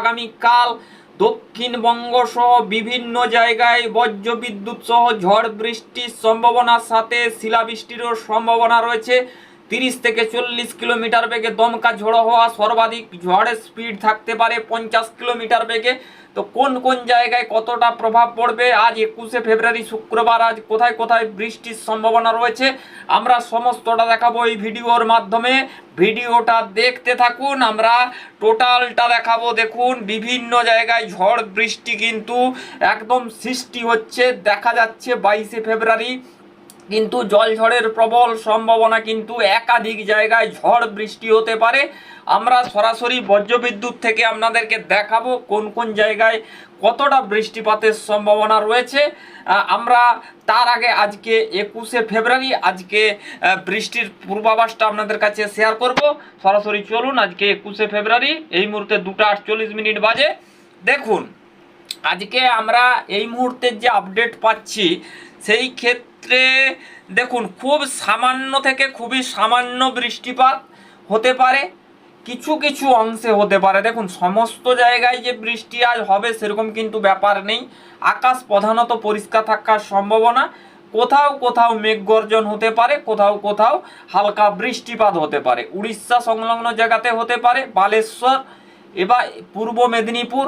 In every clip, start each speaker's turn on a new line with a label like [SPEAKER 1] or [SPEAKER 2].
[SPEAKER 1] আগামীকাল দক্ষিণবঙ্গ সহ বিভিন্ন জায়গায় বজ্রবিদ্যুৎ সহ ঝড় বৃষ্টির সম্ভাবনার সাথে শিলাবৃষ্টিরও সম্ভাবনা রয়েছে। তিরিশ থেকে চল্লিশ কিলোমিটার বেগে দমকা ঝড়ো হওয়া সর্বাধিক ঝড়ের স্পিড থাকতে পারে পঞ্চাশ কিলোমিটার বেগে। তো কোন কোন জায়গায় কতটা প্রভাব পড়বে? আজ একুশে ফেব্রুয়ারি শুক্রবার, আজ কোথায় কোথায় বৃষ্টির সম্ভাবনা রয়েছে? আমরা সমস্তটা দেখাবো এই ভিডিওর মাধ্যমে। ভিডিওটা দেখতে থাকুন, আমরা টোটালটা দেখাবো। দেখুন, বিভিন্ন জায়গায় ঝড় বৃষ্টি কিন্তু একদম সৃষ্টি হচ্ছে, দেখা যাচ্ছে বাইশে ফেব্রুয়ারি। কিন্তু জলঝড়ের প্রবল সম্ভাবনা কিন্তু একাধিক জায়গায় ঝড় বৃষ্টি হতে পারে। আমরা সরাসরি বজ্রবিদ্যুৎ থেকে আপনাদেরকে দেখাবো কোন কোন জায়গায় কতটা বৃষ্টিপাতের সম্ভাবনা রয়েছে। আমরা তার আগে আজকে একুশে ফেব্রুয়ারি, আজকে বৃষ্টির পূর্বাভাসটা আপনাদের কাছে শেয়ার করব। সরাসরি চলুন, আজকে একুশে ফেব্রুয়ারি, এই মুহূর্তে দুটো আটচল্লিশ মিনিট বাজে। দেখুন, আজকে আমরা এই মুহূর্তের যে আপডেট পাচ্ছি, সেই ক্ষেত্রে দেখুন, খুব সামান্য থেকে খুবই সামান্য বৃষ্টিপাত হতে পারে, কিছু কিছু অংশে হতে পারে। দেখুন, সমস্ত জায়গায় যে বৃষ্টি আজ হবে সেরকম কিন্তু ব্যাপার নেই। আকাশ প্রধানত পরিষ্কার থাকার সম্ভাবনা। কোথাও কোথাও মেঘ গর্জন হতে পারে, কোথাও কোথাও হালকা বৃষ্টিপাত হতে পারে। উড়িষ্যা সংলগ্ন জায়গাতে হতে পারে, বালেশ্বর, এবার পূর্ব মেদিনীপুর,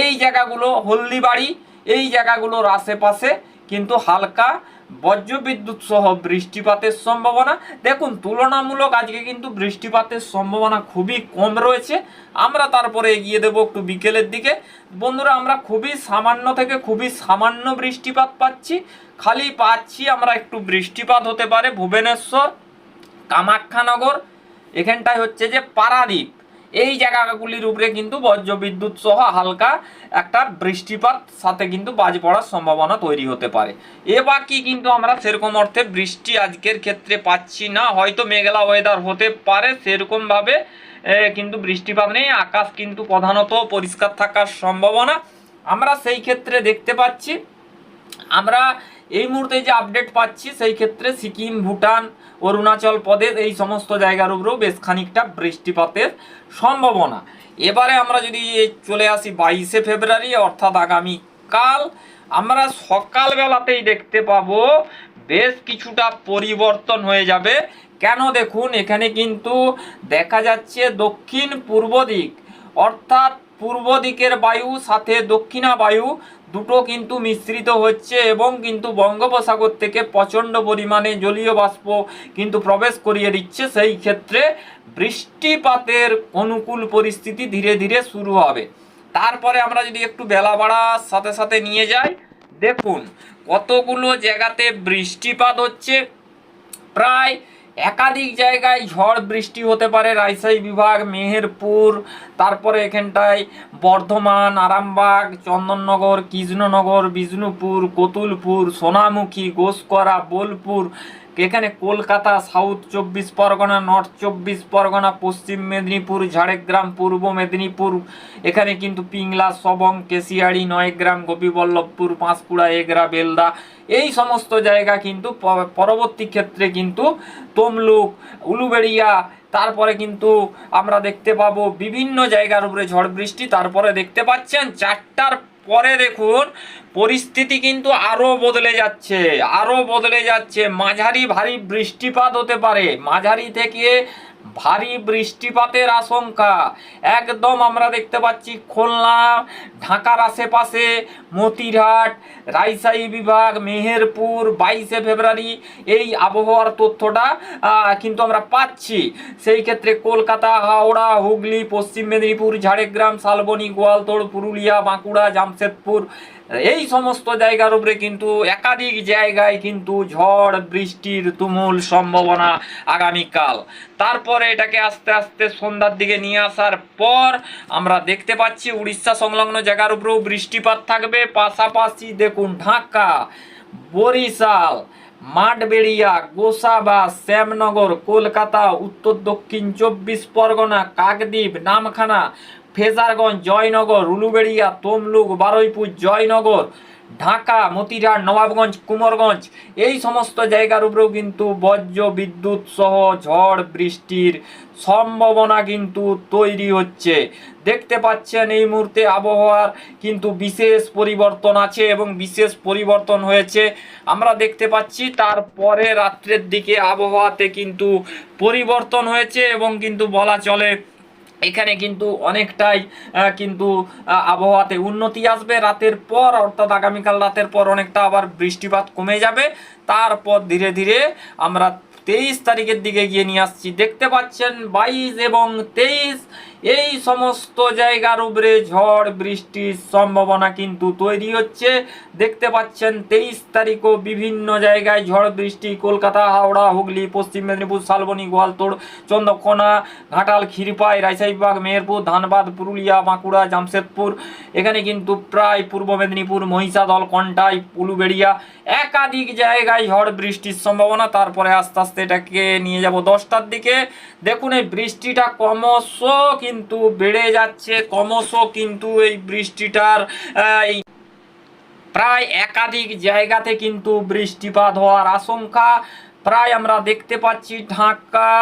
[SPEAKER 1] এই জায়গাগুলো হলদিবাড়ি, এই জায়গাগুলোর আশেপাশে কিন্তু হালকা বজ্রবিদ্যুৎ সহ বৃষ্টিপাতের সম্ভাবনা। দেখুন, তুলনামূলক আজকে কিন্তু বৃষ্টিপাতের সম্ভাবনা খুবই কম রয়েছে। আমরা তারপরে এগিয়ে দেবো একটু বিকেলের দিকে। বন্ধুরা, আমরা খুবই সামান্য থেকে খুবই সামান্য বৃষ্টিপাত পাচ্ছি। খালি পাচ্ছি আমরা একটু বৃষ্টিপাত হতে পারে ভুবনেশ্বর, কামাখ্যানগর। এখানটায় হচ্ছে যে পারাদ্বীপ। এই জায়গাগুলির উপরে কিন্তু বজ্রবিদ্যুৎ সহ হালকা একটা বৃষ্টিপাত সাথে কিন্তু বাজ পড়ার সম্ভাবনা তৈরি হতে পারে। এ বাকি কিন্তু আমরা সেরকম অর্থে বৃষ্টি আজকের ক্ষেত্রে পাচ্ছি না, হয়তো মেঘলা ওয়েদার হতে পারে, সেরকমভাবে কিন্তু বৃষ্টিপাত নেই, আকাশ কিন্তু প্রধানত পরিষ্কার থাকার সম্ভাবনা। আমরা সেই ক্ষেত্রে দেখতে পাচ্ছি, আমরা এই মুহূর্তে যে আপডেট পাচ্ছি, সেই ক্ষেত্রে সিকিম, ভুটান, অরুণাচল প্রদেশ, এই সমস্ত জায়গার উপরেও বেশ খানিকটা বৃষ্টিপাতের সম্ভাবনা। এবারে আমরা যদি চলে আসি বাইশে ফেব্রুয়ারি, অর্থাৎ আগামী কাল আমরা সকালবেলাতেই দেখতে পাবো বেশ কিছুটা পরিবর্তন হয়ে যাবে। কেন দেখুন, এখানে কিন্তু দেখা যাচ্ছে দক্ষিণ পূর্ব দিক, অর্থাৎ পূর্ব দিকের বায়ু, সাথে দক্ষিণা বায়ু দুটো কিন্তু মিশ্রিত হচ্ছে এবং কিন্তু বঙ্গোপসাগর থেকে প্রচণ্ড পরিমাণে জলীয় বাষ্প কিন্তু প্রবেশ করিয়ে দিচ্ছে। সেই ক্ষেত্রে বৃষ্টিপাতের অনুকূল পরিস্থিতি ধীরে ধীরে শুরু হবে। তারপরে আমরা যদি একটু বেলা বাড়ার সাথে সাথে নিয়ে যাই, দেখুন কতগুলো জায়গাতে বৃষ্টিপাত হচ্ছে। প্রায় একাধিক জায়গায় ঝড় বৃষ্টি হতে পারে। রাজশাহী বিভাগ, মেহেরপুর, তারপরে এখানটায় বর্ধমান, আরামবাগ, চন্দননগর, কৃষ্ণনগর, বিষ্ণুপুর, কতুলপুর, সোনামুখী, গোসকরা, বোলপুর এখানে কলকাতা, সাউথ চব্বিশ পরগনা, নর্থ চব্বিশ পরগনা, পশ্চিম মেদিনীপুর, ঝাড়গ্রাম, পূর্ব মেদিনীপুর, এখানে কিন্তু পিংলা, সবং, কেশিয়াড়ি, নয়গ্রাম, গোপীবল্লভপুর, পাঁশকুড়া, এগরা, বেলদা, এই সমস্ত জায়গা কিন্তু পরবর্তী ক্ষেত্রে কিন্তু তমলুক, উলুবেড়িয়া, তারপরে কিন্তু আমরা দেখতে পাবো বিভিন্ন জায়গার উপরে ঝড় বৃষ্টি, তারপরে দেখতে পাচ্ছেন চারটার পরে দেখুন, পরিস্থিতি কিন্তু আরও বদলে যাচ্ছে আরও বদলে যাচ্ছে। মাঝারি ভারী বৃষ্টিপাত হতে পারে। মাঝারি থেকে ভারী বৃষ্টিপাতের আশঙ্কা। একদম আমরা দেখতে পাচ্ছি খুলনা, ঢাকার আশেপাশে, মতিরহাট রাজশাহী বিভাগ, মেহেরপুর, বাইশে ফেব্রুয়ারি এই আবহাওয়ার তথ্যটা কিন্তু আমরা পাচ্ছি। সেই ক্ষেত্রে কলকাতা, হাওড়া, হুগলি, পশ্চিম মেদিনীপুর, ঝাড়গ্রাম, শালবনী, গোয়ালতোড়, পুরুলিয়া, বাঁকুড়া, জামশেদপুর এই সমস্ত জায়গার উপরে কিন্তু একাধিক জায়গায় কিন্তু ঝড়, বৃষ্টির তুমুল সম্ভাবনা আগামীকাল। তারপরে এটাকে আস্তে আস্তে সন্ধ্যার দিকে নিয়ে আসার পর আমরা দেখতে পাচ্ছি উড়িষ্যা সংলগ্ন জায়গার উপরেও বৃষ্টিপাত থাকবে। পাশাপাশি দেখুন ঢাকা, বরিশাল, মাঠবেড়িয়া, গোসাবা, শ্যামনগর, কলকাতা, উত্তর দক্ষিণ চব্বিশ পরগনা, কাকদ্বীপ, নামখানা ফেজারগঞ্জ, জয়নগর, উলুবেড়িয়া, তমলুক, বারুইপুর, জয়নগর, ঢাকা মতিরাট নবাবগঞ্জ, কুমোরগঞ্জ, এই সমস্ত জায়গার উপরেও কিন্তু বজ্র বিদ্যুৎ সহ ঝড় বৃষ্টির সম্ভাবনা কিন্তু তৈরি হচ্ছে। দেখতে পাচ্ছেন এই মুহূর্তে আবহাওয়ার কিন্তু বিশেষ পরিবর্তন আছে এবং বিশেষ পরিবর্তন হয়েছে। আমরা দেখতে পাচ্ছি তারপরে রাত্রের দিকে আবহাওয়াতে কিন্তু পরিবর্তন হয়েছে এবং কিন্তু বলা চলে এখানে কিন্তু অনেকটাই কিন্তু আবহাওয়াতে উন্নতি আসবে। রাতের পর, অর্থাৎ আগামীকাল রাতের পর অনেকটা আবার বৃষ্টিপাত কমে যাবে। তারপর ধীরে ধীরে আমরা তেইশ তারিখের দিকে গিয়ে নিয়ে আসছি। দেখতে পাচ্ছেন, বাইশ এবং তেইশ এই সমস্ত জায়গার উপরে ঝড় বৃষ্টির সম্ভাবনা কিন্তু তৈরি হচ্ছে। দেখতে পাচ্ছেন তেইশ তারিখও বিভিন্ন জায়গায় ঝড় বৃষ্টি, কলকাতা, হাওড়া, হুগলি, পশ্চিম মেদিনীপুর, শালবনী, গোয়ালতোড়, চন্দ্রকোনা, ঘাটাল, ক্ষীরপাই রাজশাহীবাগ মেহেরপুর, ধানবাদ, পুরুলিয়া, বাঁকুড়া, জামশেদপুর, এখানে কিন্তু প্রায় পূর্ব মেদিনীপুর, মহিষাদল, কন্টাই, উলুবেড়িয়া একাধিক জায়গায় ঝড় বৃষ্টির সম্ভাবনা। তারপরে আস্তে আস্তে এটাকে নিয়ে যাব দশটার দিকে। দেখুন এই বৃষ্টিটা ক্রমশ কিন্তু বেড়ে যাচ্ছে, ক্রমশ কিন্তু এই বৃষ্টিটার প্রায় একাধিক জায়গাতে কিন্তু বৃষ্টিপাত হওয়ার আশঙ্কা। প্রায় আমরা দেখতে পাচ্ছি ঢাকা,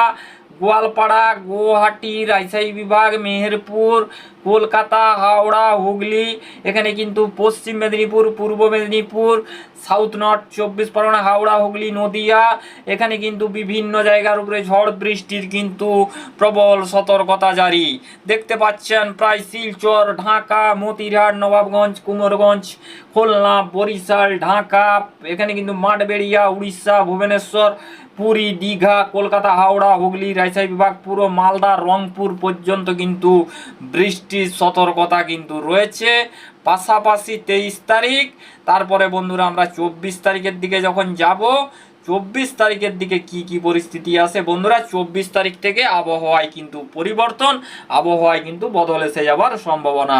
[SPEAKER 1] গোয়ালপাড়া, গুয়াহাটি, রাজশাহী বিভাগ, মেহেরপুর কলকাতা, হাওড়া, হুগলি, এখানে কিন্তু পশ্চিম মেদিনীপুর, পূর্ব মেদিনীপুর সাউথ নর্থ চব্বিশ পরগনা, হাওড়া, হুগলি, নদিয়া, এখানে কিন্তু বিভিন্ন জায়গার উপরে ঝড় বৃষ্টির কিন্তু প্রবল সতর্কতা জারি। দেখতে পাচ্ছেন প্রায় শিলচর, ঢাকা, মতিরহাট, নবাবগঞ্জ, কুমোরগঞ্জ, খুলনা, বরিশাল, ঢাকা, এখানে কিন্তু মাঠবেড়িয়া, উড়িষ্যা, ভুবনেশ্বর, পুরী, দীঘা, কলকাতা, হাওড়া, হুগলি, রাজশাহী বিভাগ, পুরো মালদা, রংপুর পর্যন্ত কিন্তু বৃষ্টির সতর্কতা কিন্তু রয়েছে। পাশাপাশি তেইশ তারিখ, তারপরে বন্ধুরা আমরা চব্বিশ তারিখের দিকে যখন যাব, চব্বিশ তারিখের দিকে কি কি পরিস্থিতি আছে? বন্ধুরা, চব্বিশ তারিখ থেকে আবহাওয়ায় কিন্তু পরিবর্তন, আবহাওয়ায় কিন্তু বদল এসে যাওয়ার সম্ভাবনা।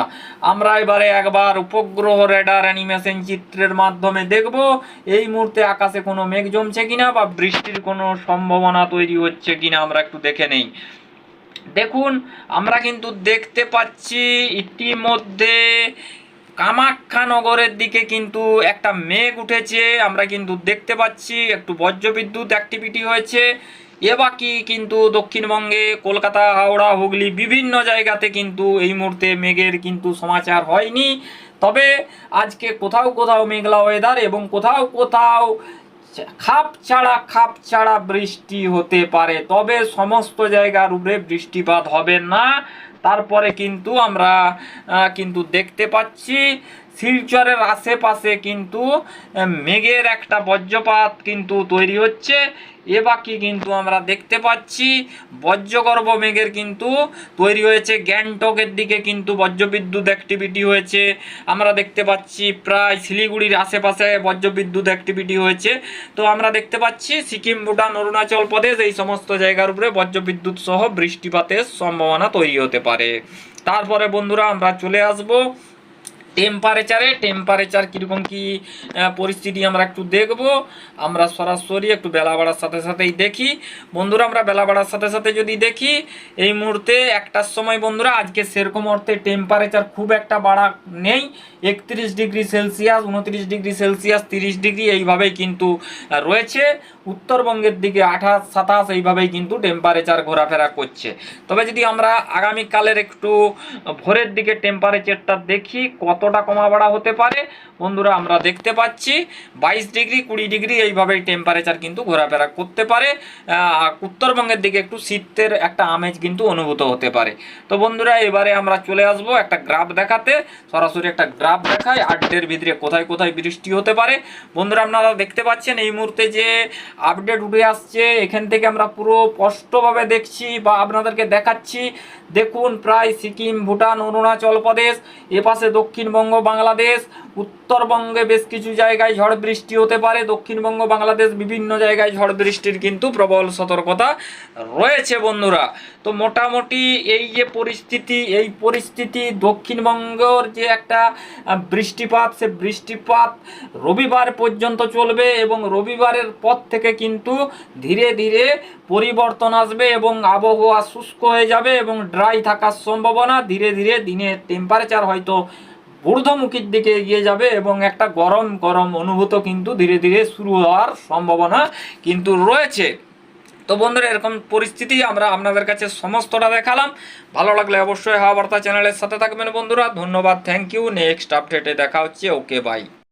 [SPEAKER 1] আমরা এবারে একবার উপগ্রহ রেডার অ্যানিমেশন চিত্রের মাধ্যমে দেখব। এই মুহূর্তে আকাশে কোনো মেঘ জমছে কিনা বা বৃষ্টির কোনো সম্ভাবনা তৈরি হচ্ছে কিনা আমরা একটু দেখে নেই। দেখুন, আমরা কিন্তু দেখতে পাচ্ছি ইতিমধ্যে কামাখ্যানগরের দিকে কিন্তু একটা মেঘ উঠেছে। আমরা কিন্তু দেখতে পাচ্ছি একটু বজ্রবিদ্যুৎ অ্যাক্টিভিটি হয়েছে। এ বাকি কিন্তু দক্ষিণবঙ্গে কলকাতা, হাওড়া, হুগলি বিভিন্ন জায়গাতে কিন্তু এই মুহূর্তে মেঘের কিন্তু সমাচার হয়নি। তবে আজকে কোথাও কোথাও মেঘলা ওয়েদার এবং কোথাও কোথাও খাপ ছাড়া খাপ ছাড়া বৃষ্টি হতে পারে, তবে সমস্ত জায়গার উপরে বৃষ্টিপাত হবে না। তারপরে কিন্তু আমরা কিন্তু দেখতে পাচ্ছি শিলচরের আশেপাশে কিন্তু মেঘের একটা বজ্রপাত কিন্তু তৈরি হচ্ছে। এ বাকি কিন্তু আমরা দেখতে পাচ্ছি, বজ্রগর্ভ মেঘের কিন্তু তৈরি হয়েছে। গ্যাংটকের দিকে কিন্তু বজ্রবিদ্যুৎ অ্যাক্টিভিটি হয়েছে। আমরা দেখতে পাচ্ছি প্রায় শিলিগুড়ির আশেপাশে বজ্রবিদ্যুৎ অ্যাক্টিভিটি হয়েছে। তো আমরা দেখতে পাচ্ছি সিকিম, ভুটান, অরুণাচল প্রদেশ এই সমস্ত জায়গার উপরে বজ্রবিদ্যুৎ সহ বৃষ্টিপাতের সম্ভাবনা তৈরি হতে পারে। তারপরে বন্ধুরা আমরা চলে আসব টেম্পারেচারে টেম্পারেচার কীরকম কি পরিস্থিতি আমরা একটু দেখব। আমরা সরাসরি একটু বেলা বাড়ার সাথে সাথেই দেখি। বন্ধুরা, আমরা বেলা বাড়ার সাথে সাথে যদি দেখি, এই মুহূর্তে একটার সময় বন্ধুরা, আজকে সেরকম অর্থে টেম্পারেচার খুব একটা বাড়া নেই। একত্রিশ ডিগ্রি সেলসিয়াস, উনত্রিশ ডিগ্রি সেলসিয়াস, তিরিশ ডিগ্রি এইভাবেই কিন্তু রয়েছে। উত্তরবঙ্গের দিকে আঠাশ, সাতাশ এইভাবেই কিন্তু টেম্পারেচার ঘোরাফেরা করছে। তবে যদি আমরা আগামীকালের একটু ভোরের দিকে টেম্পারেচারটা দেখি কতটা কমা বাড়া হতে পারে? বন্ধুরা, আমরা দেখতে পাচ্ছি বাইশ ডিগ্রি, কুড়ি ডিগ্রি এইভাবেই টেম্পারেচার কিন্তু ঘোরাফেরা করতে পারে। উত্তরবঙ্গের দিকে একটু শীতের একটা আমেজ কিন্তু অনুভূত হতে পারে। তো বন্ধুরা, এবারে আমরা চলে আসব একটা গ্রাফ দেখাতে। সরাসরি একটা গ্রাফ দেখায় আটের ভিতরে কোথায় কোথায় বৃষ্টি হতে পারে। বন্ধুরা, আপনারা দেখতে পাচ্ছেন এই মুহূর্তে যে আপডেট উঠে আসছে, এখান থেকে আমরা পুরো স্পষ্টভাবে দেখছি বা আপনাদেরকে দেখাচ্ছি। দেখুন, প্রায় সিকিম, ভুটান, অরুণাচল প্রদেশ, এপাশে দক্ষিণবঙ্গ বাংলাদেশ। উত্তরবঙ্গে বেশ কিছু জায়গায় ঝড় বৃষ্টি হতে পারে। দক্ষিণবঙ্গ বাংলাদেশ বিভিন্ন জায়গায় ঝড় বৃষ্টির কিন্তু প্রবল সতর্কতা রয়েছে বন্ধুরা। তো মোটামুটি এই যে পরিস্থিতি, এই পরিস্থিতি দক্ষিণবঙ্গর যে একটা বৃষ্টিপাত, সে বৃষ্টিপাত রবিবার পর্যন্ত চলবে এবং রবিবারের পর থেকে কিন্তু ধীরে ধীরে পরিবর্তন আসবে এবং আবহাওয়া শুষ্ক হয়ে যাবে এবং ড্রাই থাকার সম্ভাবনা ধীরে ধীরে দিনের টেম্পারেচার হয়তো ঊর্ধ্বমুখীর দিকে এগিয়ে যাবে এবং একটা গরম গরম অনুভূত কিন্তু ধীরে ধীরে শুরু হওয়ার সম্ভাবনা কিন্তু রয়েছে। তো বন্ধুরা, এরকম পরিস্থিতি আমরা আপনাদের কাছে সমস্তটা দেখালাম। ভালো লাগলে অবশ্যই হাওয়া বার্তা চ্যানেলের সাথে থাকবেন বন্ধুরা। ধন্যবাদ, থ্যাংক ইউ। নেক্সট আপডেটে দেখা হচ্ছে। Okay, bye.